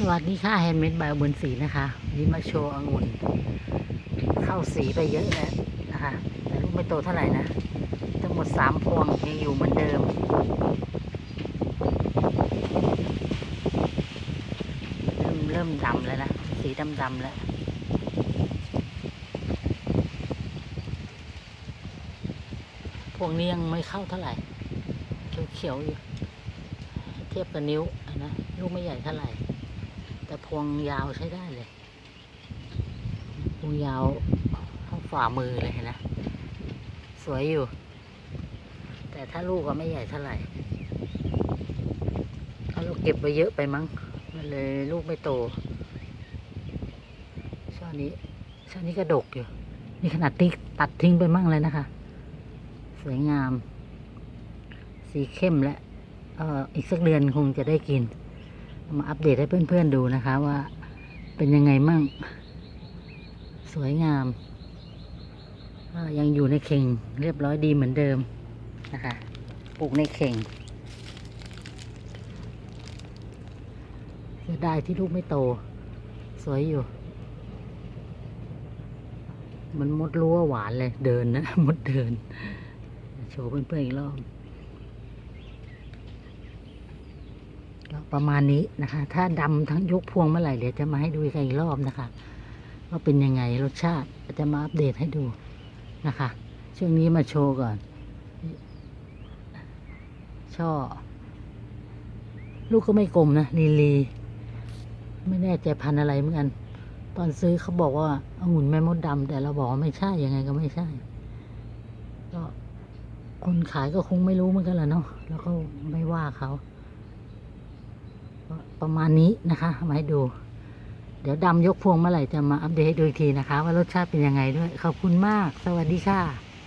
สวัสดีค่ะแฮนด์เมดบายบุญศรีนะคะนนี้มาโชว์องุ่น เข้าสีไปเยอะแล้วนะคะ แต่ลูกไม่โตเท่าไหร่นะ ทั้งหมดสามพวงยังอยู่เหมือนเดิม เริ่มเริ่มดำแล้วนะ สีดำดำๆแล้วพวงนี้ยังไม่เข้าเท่าไหร่ เขียวๆอยู่ เทียบกับนิ้วนะ ลูกไม่ใหญ่เท่าไหร่ แต่พวงยาวใช้ได้เลยพวงยาวเท่าฝ่ามือเลยนะ สวยอยู่ แต่ถ้าลูกก็ไม่ใหญ่เท่าไหร่เพราเราเก็บไปเยอะไปมั้งมันเลยลูกไม่โตช่อนี้ช่อนี้ก็ดกอยู่นี่ขนาดติ๊กตัดทิ้งไปมั่งเลยนะคะ สวยงาม สีเข้มและอออีกสักเดือนคงจะได้กิน มาอัปเดตให้เพื่อนๆดูนะคะว่าเป็นยังไงมั่ง สวยงามยังอยู่ในเข่งเรียบร้อยดีเหมือนเดิมนะคะปลูกในเข่งเสียดายที่ลูกไม่โต สวยอยู่ มันมดรั้วหวานเลยเดินนะ มดเดิน โชว์เพื่อนๆอีกรอบ ก็ ประมาณนี้นะคะ ถ้าดำทั้งยกพวงเมื่อไหร่เดี๋ยวจะมาให้ดูกันอีกรอบนะคะ ว่าเป็นยังไงรสชาติจะมาอัปเดตให้ดูนะคะ ช่วงนี้มาโชว์ก่อน ช่อ ลูกก็ไม่กลมนะลีลี ไม่แน่ใจพันอะไรเหมือนกัน ตอนซื้อเขาบอกว่าองุ่นแม่มดดำแต่เราบอกว่าไม่ใช่ยังไงก็ไม่ใช่ ก็คนขายก็คงไม่รู้เหมือนกันแหละเนาะแล้วก็ไม่ว่าเขา ประมาณนี้นะคะมาให้ดู เดี๋ยวดำยกพวงเมื่อไหร่จะมาอัปเดตให้ดูอีกทีนะคะ ว่ารสชาติเป็นยังไงด้วย ขอบคุณมาก สวัสดีค่ะ